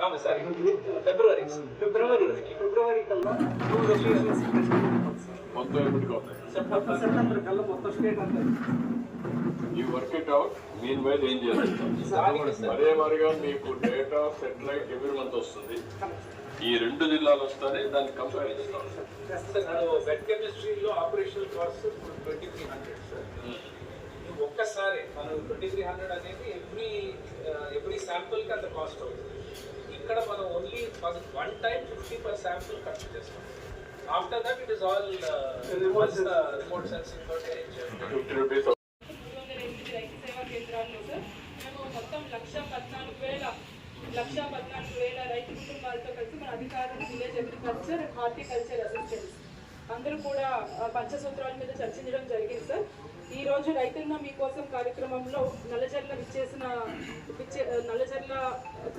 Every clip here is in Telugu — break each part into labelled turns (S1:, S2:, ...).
S1: అవును సార్ ఫిబ్రవరి ఫిబ్రవరి ఫిబ్రవరి కల్లా టూ లొకేషన్స్
S2: మొత్తం ఎప్పటికి అవుతాయి
S1: సెప్టెంబర్ సెప్టెంబర్ కల్లా మొత్తం స్టేట్ అంతా
S2: ఈ work it out mean wise ఏం చేస్తారు అదే మరిగా మీకు డేటా సెటిలైట్ ఎవ్రీ మంత్ వస్తుంది. ఈ రెండు జిల్లాలు వస్తానే దాన్ని కంపేర్ చేస్తాం
S1: సార్ వెట్ కెమిస్ట్రీలో operational cost twenty three hundred sir ఒక్కసారి మనం ట్వంటీ త్రీ హండ్రెడ్ అనేది ఎవ్రీ ఎవ్రీ శాంపుల్కి అంత కాస్ట్ అవుతుంది. ఇక్కడ మనం only one time fifty per sample ఖర్చు చేస్తాం. After that it is all remote sensing తోటి చేస్తాం.
S3: లక్ష పద్నాలుగు వేల లక్ష పద్నాలుగు వేల రైతు కుటుంబాలతో కలిసి మన అధికారులు విలేజ్ అగ్రికల్చర్ హార్టికల్చర్ అసిస్టెంట్స్ అందరూ కూడా పంచసూత్రాల మీద చర్చించడం జరిగింది సార్. ఈ రోజు రైతున్న మీకోసం కార్యక్రమంలో నల్లజర్ల విచ్చేసిన విచ్చే నల్లజర్లకు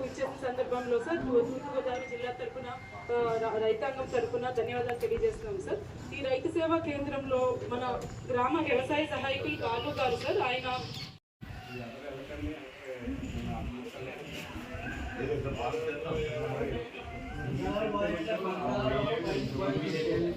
S3: ఇచ్చేసిన సందర్భంలో సార్ తూర్పుగోదావరి జిల్లా తరపున రైతాంగం తరఫున ధన్యవాదాలు తెలియజేస్తున్నాం సార్. ఈ రైతు సేవా కేంద్రంలో మన గ్రామ వ్యవసాయ సహాయకులు కాలు గారు సార్ ఆయన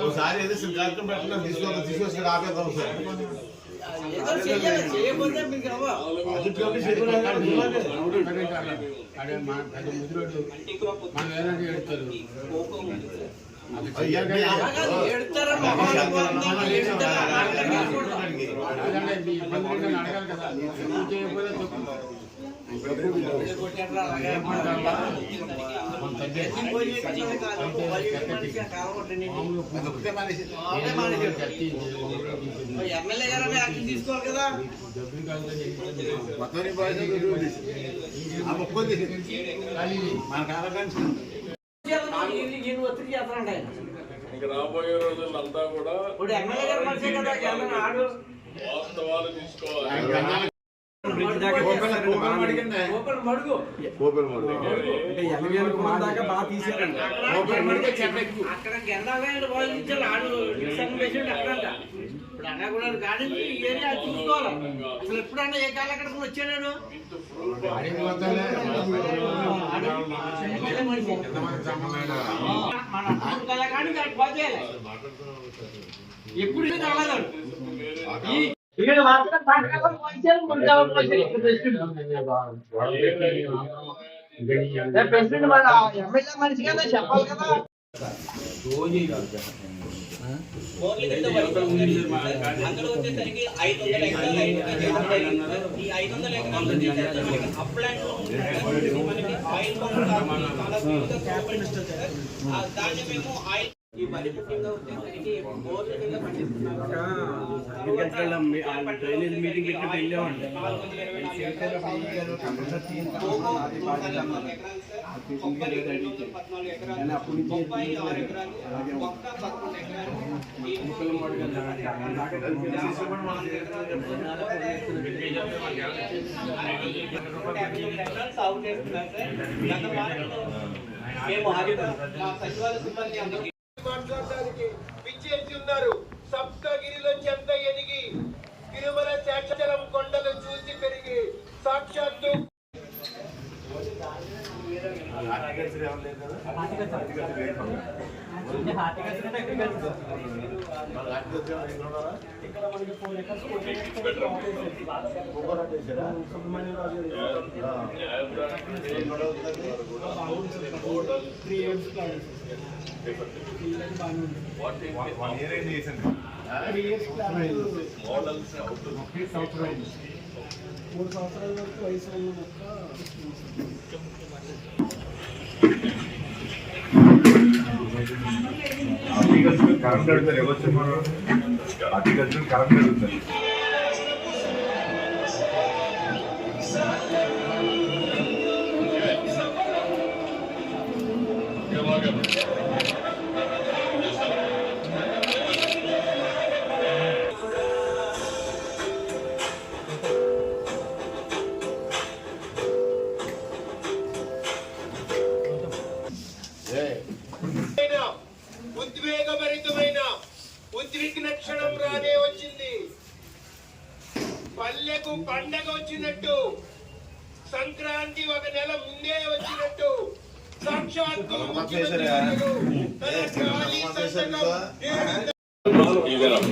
S4: ఒకసారి ఏదో కార్యక్రమం పెట్టినా తీసుకొని తీసుకొచ్చి ఆపేద్దాం సార్ ప్రాజెక్ట్ ఆఫీస్
S5: ఎమ్మెల్యే గారు యాక్షన్ తీసుకోవాలి కదా
S4: మొత్తం ఆ మొక్క మన కాలకాంక్ష
S5: ఈయన ఒత్తిడి చేస్తానండి ఆయన
S2: ఇంక రాబోయే రోజులంతా కూడా వాస్తవాలు తీసుకోవాలి.
S5: అక్కడ గెండాలైన వాళ్ళు ఇచ్చారు ఆడు డిసన్ పేషెంట్ అక్కడంట ఇప్పుడు అన్నా కూడా కానీ ఈ ఏరియా చూసుకోవాలి. అసలు ఎప్పుడన్నా ఏ కాలకడకు వచ్చాడు ఎమ్మెల్యే మనిషి మన అప్పుడు కల కానీ దానికి పోతేయాలి ఎప్పుడు రాలేదు ఈ ఇక్కడ మాత్రం పంటలు పోయించారు ముందు ప్రెసిడెంట్ మన ఎమ్మెల్యే మనిషి కదా చెప్పాలి కదా
S6: అందులో వచ్చేసరికి ఐదు వందల ఎకరాలు ఈ ఐదు వందల ఎకరాలు వచ్చేసరికి మనకి అప్లాండ్లో ఉంటుంది. మనకి ఆయిల్ పంప్ కాకుండా చాలా స్పీడ్గా కోఆపరేట్ ఇస్తుంది సార్. ఆ దాన్ని మేము ఆయిల్ ఈ వరి కింద వచ్చేసరికి బోర్ల కింద పండిస్తున్నాము
S5: డ్రైనేజ్ మీటింగ్ పెట్టి వెళ్ళామండి
S6: నాలుగు వందల ఇరవై నాలుగు ఎకరాలు సాగు చేస్తున్నాము. కోకో మూడు వందల నాలుగు ఎకరాలు మాట్లాడడానికి కొబ్బరి రెండు వందల పద్నాలుగు ఎకరాలు బొప్పాయి ఆరు ఎకరాలు మొక్క పదకొండు ఎకరాలు శ్రీరామ్ లేదు కదా? చేస్తున్నారు సార్ గత వారంలో మేము అధికారులు, మా సచివాలయ సిబ్బంది అందరూ
S7: మాట్లాడడానికి విచ్చేసి ఉన్నారు సప్తగిరిలో చెంత ఎదిగి తిరుమల శేషచలం కొండలు చూసి పెరిగి సాక్షాత్తు
S8: హార్టికల్చర్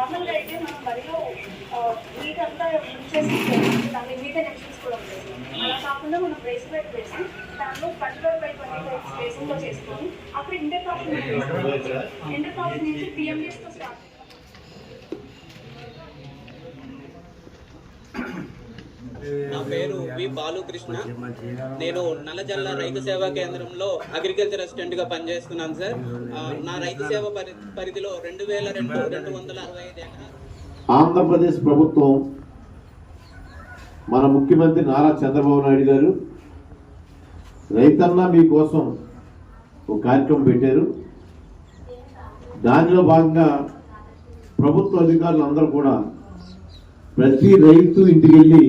S9: నార్మల్గా అయితే మనం వరిలో వీక్ అంతా ఉంచేసి దాని మీద నెక్షన్స్ కూడా ఉంటాయి. అలా కాకుండా మనం రైస్ ప్లేట్ వేసి దానిలో పర్టికులర్ బై ట్వంటీ ఫైవ్ స్పేసింగ్తో చేసుకొని అప్పుడు ఇంటర్ కాఫీ ఇంటర్ కాఫీ నుంచి పిఎండిఎస్తో స్టార్ట్
S6: నా పేరు వి బాలుకృష్ణ. నేను నల్లజల్ల రైతు సేవా కేంద్రంలో అగ్రికల్చర్ అసిస్టెంట్గా పనిచేస్తున్నాను సార్. నా రైతు సేవ పరి పరిధిలో రెండు వేల రెండు రెండు వందల అరవై ఐదు
S10: ఆంధ్రప్రదేశ్ ప్రభుత్వం మన ముఖ్యమంత్రి నారా చంద్రబాబు నాయుడు గారు రైతన్న మీకోసం ఒక కార్యక్రమం పెట్టారు. దానిలో భాగంగా ప్రభుత్వ అధికారులు అందరూ కూడా ప్రతి రైతు ఇంటికి వెళ్ళి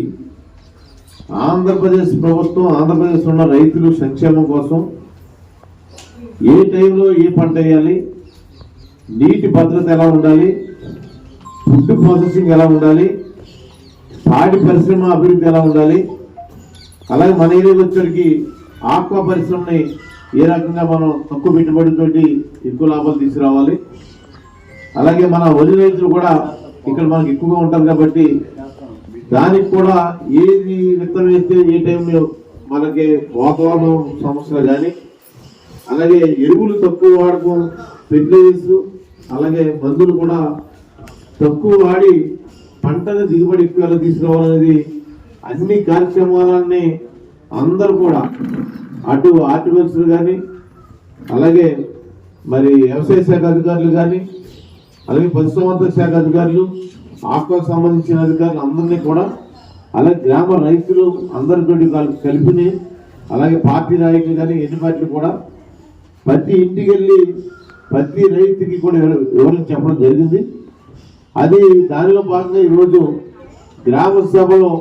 S10: ఆంధ్రప్రదేశ్ ప్రభుత్వం ఆంధ్రప్రదేశ్ ఉన్న రైతులు సంక్షేమం కోసం ఏ టైంలో ఏ పంట వేయాలి నీటి భద్రత ఎలా ఉండాలి ఫుడ్ ప్రాసెసింగ్ ఎలా ఉండాలి పాడి పరిశ్రమ అభివృద్ధి ఎలా ఉండాలి అలాగే మన ఏరియాకి వచ్చరికి ఆక్వా పరిశ్రమని ఏ రకంగా మనం తక్కువ పెట్టుబడితోటి ఎక్కువ లాభాలు తీసుకురావాలి. అలాగే మన వరి రైతులు కూడా ఇక్కడ మనకి ఎక్కువగా ఉంటారు కాబట్టి దానికి కూడా ఏది విత్తనం వేస్తే ఏ టైంలో మనకి వాతావరణం సమస్యలు కానీ అలాగే ఎరువులు తక్కువ వాడకం ఫెర్టిలైజర్స్ అలాగే మందులు కూడా తక్కువ వాడి పంటని దిగుబడి ఎక్కువ తీసుకురావాలనేది అన్ని కార్యక్రమాలన్నీ అందరూ కూడా అటు హార్టికల్చర్ కానీ అలాగే మరి వ్యవసాయ శాఖ అధికారులు కానీ అలాగే పశుసంవర్ధక శాఖ అధికారులు ఆక్వాకు సంబంధించిన అధికారులు అందరినీ కూడా అలాగే గ్రామ రైతులు అందరితోటి కల్- కలిపిని అలాగే పార్టీ నాయకులు కానీ ఎన్ని పార్టీలు కూడా ప్రతి ఇంటికి వెళ్ళి ప్రతి రైతుకి కూడా వివరించి చెప్పడం జరిగింది. అది దానిలో భాగంగా ఈరోజు గ్రామ సభలో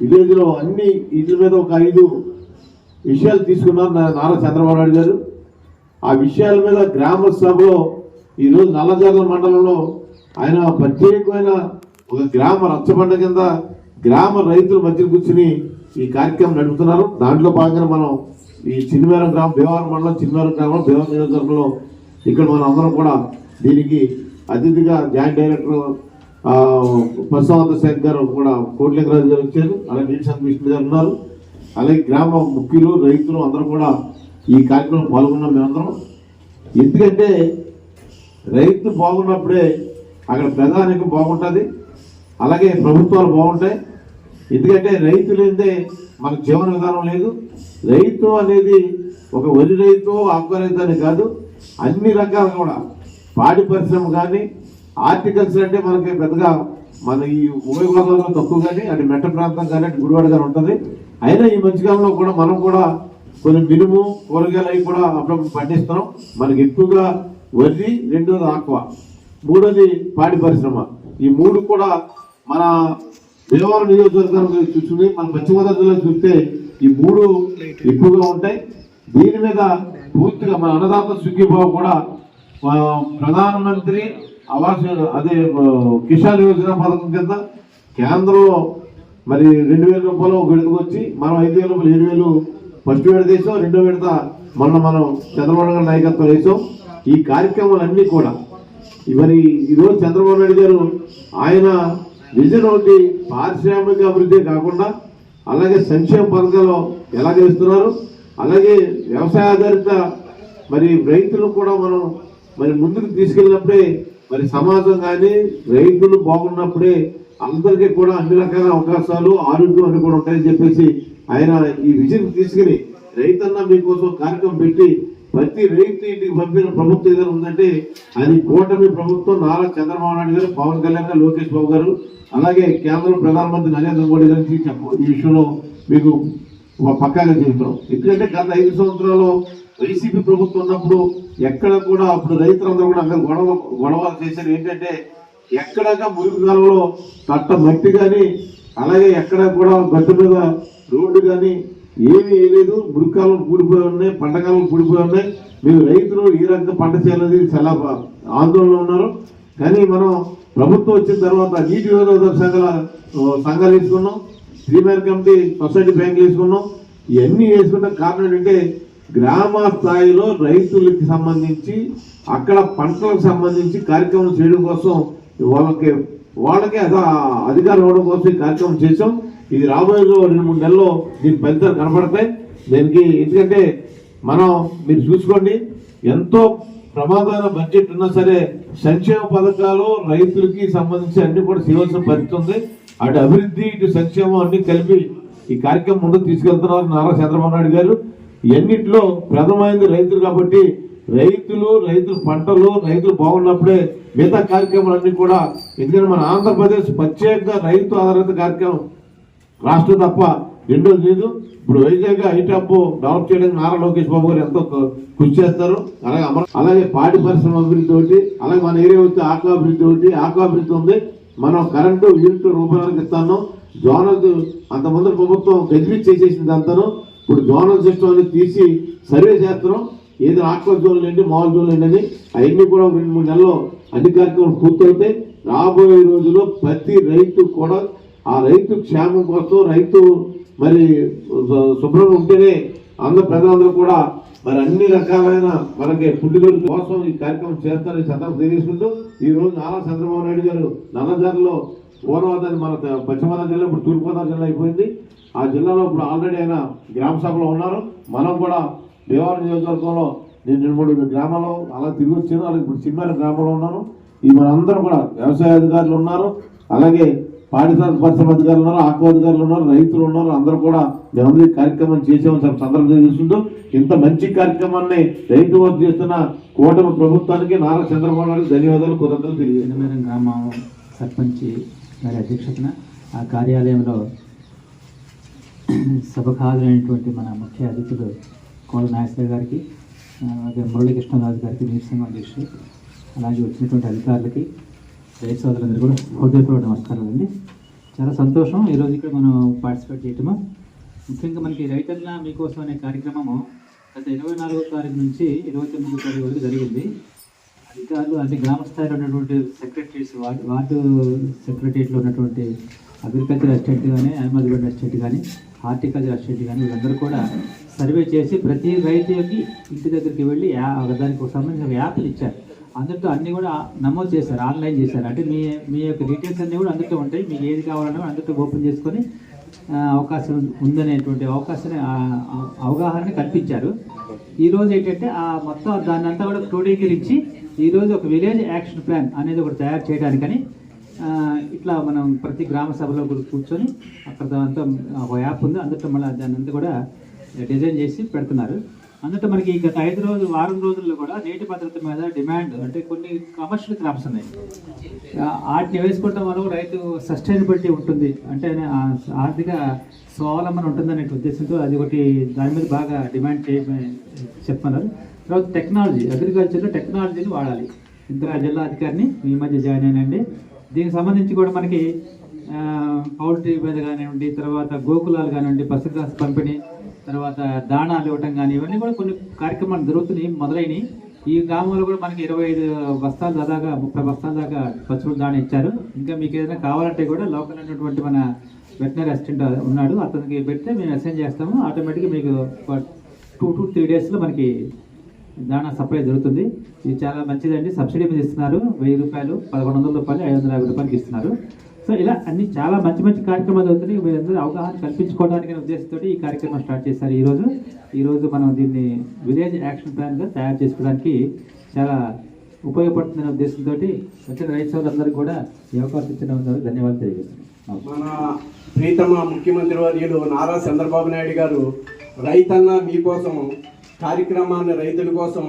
S10: విలేజ్లో అన్ని వీటి మీద ఒక ఐదు విషయాలు తీసుకున్నారు నా- నారా చంద్రబాబు నాయుడు గారు. ఆ విషయాల మీద గ్రామ సభలో ఈరోజు నల్లజర్ల మండలంలో ఆయన ప్రత్యేకమైన ఒక గ్రామ రచ్చబండ కింద గ్రామ రైతుల మధ్య కూర్చుని ఈ కార్యక్రమం నడుపుతున్నారు. దాంట్లో భాగంగా మనం ఈ చిన్నమేరం గ్రామం భీమవరం మండలం చిన్నమేరం గ్రామం భీమవరం నియోజకవర్గంలో ఇక్కడ మనం అందరం కూడా దీనికి అతిథిగా జాయింట్ డైరెక్టర్ పశుసంవర్ధ శాఖ గారు కూడా కోట్లింగరాజు గారు వచ్చారు. అలాగే నీటి మిషన్ గారు ఉన్నారు. అలాగే గ్రామ ముఖ్యులు రైతులు అందరూ కూడా ఈ కార్యక్రమం పాల్గొన్నాం మేమందరం. ఎందుకంటే రైతు బాగున్నప్పుడే అక్కడ ప్రధానికి బాగుంటుంది అలాగే ప్రభుత్వాలు బాగుంటాయి. ఎందుకంటే రైతు లేదే మన జీవన విధానం లేదు. రైతు అనేది ఒక వరి రైతు ఆకుకూర రైతు అని కాదు అన్ని రకాలు కూడా. పాడి పరిశ్రమ కానీ ఆర్టికల్చర్ అంటే మనకి పెద్దగా మన ఈ ఉభయ గోదావరిలో తక్కువ కానీ అటు మెట్ట ప్రాంతం కానీ అటు గుడివాడ కానీ ఉంటుంది. అయినా ఈ మధ్యకాలంలో కూడా మనం కూడా కొన్ని మినుము కూరగాయలు అవి కూడా అప్పుడప్పుడు పండిస్తున్నాం. మనకి ఎక్కువగా వరి రెండోది ఆక్వా. మూడోది పాడి పరిశ్రమ. ఈ మూడు కూడా మన భీమవరం నియోజకవర్గం చూసుకుని మన పశ్చిమ గోదావరిలో చూస్తే ఈ మూడు ఎక్కువగా ఉంటాయి. దీని మీద పూర్తిగా మన అన్నదాత సుఖీభావ కూడా ప్రధానమంత్రి ఆవాస్ అదే కిసాన్ యోజన పథకం కింద కేంద్రంలో మరి రెండు వేల రూపాయలు ఒక విడతకు వచ్చి మనం ఐదు వేల రూపాయలు ఏడు వేలు ఫస్ట్ విడత వేసాం రెండో విడత మొన్న మనం చంద్రబాబు గారి నాయకత్వం వేసాం. ఈ కార్యక్రమాలన్నీ కూడా మరి ఈరోజు చంద్రబాబు నాయుడు గారు ఆయన విజన్ ఒకటి పారిశ్రామిక అభివృద్ధి కాకుండా అలాగే సంక్షేమ పథకాలు ఎలా చేస్తున్నారు? అలాగే వ్యవసాయ ఆధారిత మరి రైతులను కూడా మనం మరి ముందుకు తీసుకెళ్ళినప్పుడే మరి సమాజం కానీ రైతులు బాగున్నప్పుడే అందరికీ కూడా అన్ని రకాల అవకాశాలు ఆరోగ్యం అన్ని కూడా ఉంటాయని చెప్పేసి ఆయన ఈ విజన్ తీసుకుని రైతన్న మీకోసం కార్యక్రమం పెట్టి ప్రతి రైతు ఇంటికి పంపిన ప్రభుత్వం ఏదైనా ఉందంటే అది కూటమి ప్రభుత్వం నారా చంద్రబాబు నాయుడు గారు పవన్ కళ్యాణ్ గారు లోకేష్ బాబు గారు అలాగే కేంద్ర ప్రధానమంత్రి నరేంద్ర మోడీ గారికి చెప్ప. ఈ విషయంలో మీకు పక్కాగా చెబుతున్నాం. ఎందుకంటే గత ఐదు సంవత్సరాలు వైసీపీ ప్రభుత్వం ఉన్నప్పుడు ఎక్కడ కూడా అప్పుడు రైతులందరూ కూడా అందరూ గొడవ గొడవలు చేశారు ఏంటంటే ఎక్కడగా మురుగు కాలంలో తట్ట మట్టి కానీ అలాగే ఎక్కడ కూడా గట్టు మీద రోడ్డు కానీ ఏమీ వేయలేదు మురికాలం కూడిపోయి ఉన్నాయి పంటకాలం కూడిపోయి ఉన్నాయి. మీరు రైతులు ఈ రకంగా పంట చేయాలనేది చాలా ఆందోళనలో ఉన్నారు. కానీ మనం ప్రభుత్వం వచ్చిన తర్వాత నీటి వినియోగ సంఘాల సంఘాలు వేసుకున్నాం. ప్రీమియర్ కమిటీ సొసైటీ బ్యాంకులు వేసుకున్నాం. ఇవన్నీ వేసుకున్న కారణం ఏంటంటే గ్రామ స్థాయిలో రైతులకి సంబంధించి అక్కడ పంటలకు సంబంధించి కార్యక్రమం చేయడం కోసం వాళ్ళకి వాళ్ళకి అద- అధికారం ఇవ్వడం కోసం ఈ కార్యక్రమం చేసాం ఇది రాబోయే రెండు మూడు నెలల్లో దీని ఫలితాలు కనపడతాయి. దీనికి ఎందుకంటే మనం మీరు చూసుకోండి ఎంతో ప్రమాదమైన బడ్జెట్ ఉన్నా సరే సంక్షేమ పథకాలు రైతులకి సంబంధించి అన్ని కూడా చేయవలసిన పరిస్థితి ఉంది. అటు అభివృద్ధి ఇటు సంక్షేమం అన్ని కలిపి ఈ కార్యక్రమం ముందుకు తీసుకెళ్తున్నారు నారా చంద్రబాబు నాయుడు గారు. ఎన్నిట్లో ప్రథమైంది రైతులు కాబట్టి రైతులు రైతుల పంటలు రైతులు బాగున్నప్పుడే మిగతా కార్యక్రమాలన్నీ కూడా ఎందుకంటే మన ఆంధ్రప్రదేశ్ ప్రత్యేకంగా రైతు ఆధారిత కార్యక్రమం. రాష్ట్రం తప్ప రెండోది లేదు. ఇప్పుడు వైజాగ్ ఐటాప్ డెవలప్ చేయడానికి నారా లోకేష్ బాబు గారు ఎంతో కృషి చేస్తారు. అలాగే అలాగే పాడి పరిశ్రమ అభివృద్ధి ఒకటి అలాగే మన ఏరియా వచ్చి ఆక్వా అభివృద్ధి ఒకటి ఆకాభివృద్ధి అభివృద్ధి ఉంది. మనం కరెంటు యూనిట్ రూపాయలకు ఇస్తాను. జోనల్ అంత ముందు ప్రభుత్వం గజిబిజ్ చేసేసింది అంతను. ఇప్పుడు జోనల్ సిస్టమ్ అనేది తీసి సర్వే చేస్తున్నాం. ఏదో ఆక్వా జోన్లు ఏంటి మాల్ జోన్లు ఏంటి అని అవన్నీ కూడా ఒక రెండు మూడు నెలల్లో అన్ని కార్యక్రమాలు పూర్తవుతాయి. రాబోయే రోజుల్లో ప్రతి రైతు కూడా ఆ రైతు క్షేమం కోసం రైతు మరి శుభ్రం శుభ్రంగా ఉంటేనే అందరు ప్రజలందరూ కూడా మరి అన్ని రకాలైన మనకి పుట్టుదల కోసం ఈ కార్యక్రమం చేస్తారని సందర్భం తెలియజేసుకుంటూ ఈ రోజు నారా చంద్రబాబు నాయుడు గారు నల్లజారిలో పూర్వదాన్ని మన పశ్చిమగోదావరి జిల్లా ఇప్పుడు తూర్పుగోదావరి జిల్లా అయిపోయింది. ఆ జిల్లాలో ఇప్పుడు ఆల్రెడీ ఆయన గ్రామ సభలో ఉన్నారు. మనం కూడా భీమవరం నియోజకవర్గంలో నేను రెండు మూడు గ్రామాల్లో అలా తిరిగి వచ్చాను. అలాగే ఇప్పుడు సినిమాల గ్రామంలో ఉన్నాను. ఈ మనందరం కూడా వ్యవసాయ అధికారులు ఉన్నారు. అలాగే పారిశ్రామిక పరిశ్రమ అధికారులు ఉన్నారు ఆకు అధికారులు ఉన్నారు రైతులు ఉన్నారు. అందరూ కూడా మేమందరూ కార్యక్రమం చేసామని చెప్పి సందర్భంగా చూస్తుంటూ ఇంత మంచి కార్యక్రమాన్ని రైతు వర్క్ చేస్తున్న కూటమి ప్రభుత్వానికి నారా చంద్రబాబు నాయుడు ధన్యవాదాలు కృతజ్ఞతలు తెలియజేస్తున్నాను
S11: గ్రామం సర్పంచ్ గారి అధ్యక్షతన ఆ కార్యాలయంలో సభకు అయినటువంటి మన ముఖ్య అతిథులు కోడ నాగేశ్వర గారికి అలాగే మురళీకృష్ణరాజు గారికి నీటి సంఘం అలాగే వచ్చినటువంటి అధికారులకి రైతు సోదరులందరూ కూడా హృదయపూర్వక నమస్కారాలు అండి. చాలా సంతోషం. ఈరోజు ఇక్కడ మనం పార్టిసిపేట్ చేయటము. ముఖ్యంగా మనకి రైతన్న మీకోసం అనే కార్యక్రమము గత ఇరవై నాలుగో తారీఖు నుంచి ఇరవై తొమ్మిదో తారీఖు వరకు జరిగింది. అధికారులు అంటే గ్రామ స్థాయిలో ఉన్నటువంటి సెక్రటరీస్ వార్డు వార్డు సెక్రటరీలో ఉన్నటువంటి అగ్రికల్చర్ అసిస్టెంట్ కానీ అహ్మద్గఢ్ అసిస్టెంట్ కానీ హార్టికల్చర్ అసిస్టెంట్ కానీ వీళ్ళందరూ కూడా సర్వే చేసి ప్రతి రైతుకి ఇంటి దగ్గరికి వెళ్ళి యా దానికి సంబంధించిన యాప్లు ఇచ్చారు. అందరితో అన్నీ కూడా నమోదు చేశారు ఆన్లైన్ చేశారు. అంటే మీ మీ యొక్క డీటెయిల్స్ అన్నీ కూడా అందరితో ఉంటాయి. మీకు ఏది కావాలన్నా అందరితో ఓపెన్ చేసుకొని అవకాశం ఉందనేటువంటి అవకాశాన్ని అవగాహన కల్పించారు. ఈరోజు ఏంటంటే ఆ మొత్తం దాన్ని అంతా కూడా క్రోడీకరించి ఈరోజు ఒక విలేజ్ యాక్షన్ ప్లాన్ అనేది ఒకటి తయారు చేయడానికని ఇట్లా మనం ప్రతి గ్రామ సభలో కూడా కూర్చొని అక్కడ అంతా ఒక యాప్ ఉంది. అందులో మళ్ళీ దాన్ని అంతా కూడా డిజైన్ చేసి పెడుతున్నారు. అందులో మనకి గత ఐదు రోజులు వారం రోజుల్లో కూడా నీటి భద్రత మీద డిమాండ్ అంటే కొన్ని కమర్షియల్ క్రాప్స్ ఉన్నాయి. వాటిని వేసుకోవటం వల్ల రైతు సస్టైనబిలిటీ ఉంటుంది. అంటే ఆర్థిక స్వావలంబన ఉంటుందనే ఉద్దేశంతో అది ఒకటి దాని మీద బాగా డిమాండ్ చేయమని చెప్తున్నారు. తర్వాత టెక్నాలజీ అగ్రికల్చర్లో టెక్నాలజీని వాడాలి. ఇంత జిల్లా అధికారిని ఈ మధ్య జాయిన్ అయినండి. దీనికి సంబంధించి కూడా మనకి పౌల్ట్రీ మీద కానివ్వండి తర్వాత గోకులాలు కానివ్వండి పశుగ్రాస పంపిణీ తర్వాత దాణాలు ఇవ్వటం కానీ ఇవన్నీ కూడా కొన్ని కార్యక్రమాలు జరుగుతున్నాయి మొదలైనవి. ఈ గ్రామంలో కూడా మనకి ఇరవై ఐదు బస్తాలు దాదాగా ముప్పై బస్తాల దాకా పశువులు దాణా ఇచ్చారు. ఇంకా మీకు ఏదైనా కావాలంటే కూడా లోకల్ ఉన్నటువంటి మన వెటనరీ అసిస్టెంట్ ఉన్నాడు అతనికి పెడితే మేము అసైన్ చేస్తాము. ఆటోమేటిక్గా మీకు టూ టు త్రీ డేస్లో మనకి దాణా సప్లై జరుగుతుంది. ఇది చాలా మంచిదండి. సబ్సిడీ మీద ఇస్తున్నారు. వెయ్యి రూపాయలు పదకొండు వందల రూపాయలు ఐదు వందల యాభై రూపాయలకి ఇస్తున్నారు. సో ఇలా అన్ని చాలా మంచి మంచి కార్యక్రమాలు జరుగుతున్నాయి. మీరందరూ అవగాహన కల్పించుకోవడానికి ఉద్దేశంతో ఈ కార్యక్రమం స్టార్ట్ చేశారు ఈరోజు. ఈరోజు మనం దీన్ని విలేజ్ యాక్షన్ ప్లాన్గా తయారు చేసుకోవడానికి చాలా ఉపయోగపడుతుందనే ఉద్దేశంతో వచ్చిన రైతు సోదరులందరికీ కూడా ఈ అవకాశం ఇచ్చిన ధన్యవాదాలు తెలియజేస్తున్నాను.
S12: మన ప్రీతమ ముఖ్యమంత్రి వర్యులు నారా చంద్రబాబు నాయుడు గారు రైతన్న మీకోసం కార్యక్రమాన్ని రైతుల కోసం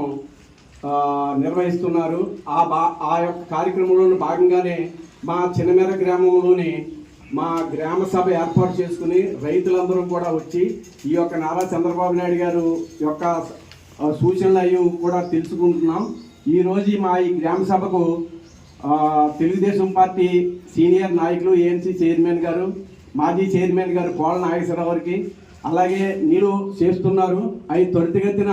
S12: నిర్వహిస్తున్నారు. ఆ బా ఆ యొక్క కార్యక్రమంలో భాగంగానే మా చిన్నమెర గ్రామంలోని మా గ్రామ సభ ఏర్పాటు చేసుకుని రైతులందరూ కూడా వచ్చి ఈ యొక్క నారా చంద్రబాబు నాయుడు గారు యొక్క సూచనలు అవి కూడా తెలుసుకుంటున్నాం. ఈరోజు మా ఈ గ్రామ సభకు తెలుగుదేశం పార్టీ సీనియర్ నాయకులు ఏఎన్సీ చైర్మన్ గారు మాజీ చైర్మన్ గారు కోళ్ళ నాగేశ్వరరావు గారికి అలాగే మీరు చేస్తున్నారు. అవి త్వరితగతిన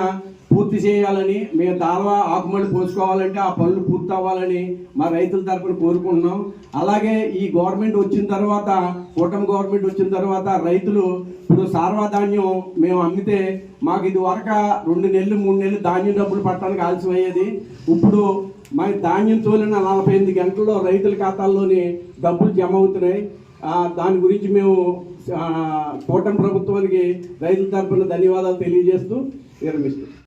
S12: పూర్తి చేయాలని మేము దాల్వా ఆకుమడి పోసుకోవాలంటే ఆ పనులు పూర్తి అవ్వాలని మా రైతుల తరఫున కోరుకుంటున్నాం. అలాగే ఈ గవర్నమెంట్ వచ్చిన తర్వాత కూటమి గవర్నమెంట్ వచ్చిన తర్వాత రైతులు ఇప్పుడు సార్వధాన్యం మేము అమ్మితే మాకు ఇది వరక రెండు నెలలు మూడు నెలలు ధాన్యం డబ్బులు పట్టడానికి ఆలస్యం అయ్యేది ఇప్పుడు మా ధాన్యం తోలిన నలభై ఎనిమిది గంటల్లో రైతుల ఖాతాల్లోని డబ్బులు జమ అవుతున్నాయి. దాని గురించి మేము కూటమి ప్రభుత్వానికి రైతుల తరఫున ధన్యవాదాలు తెలియజేస్తూ విరమిస్తున్నాం.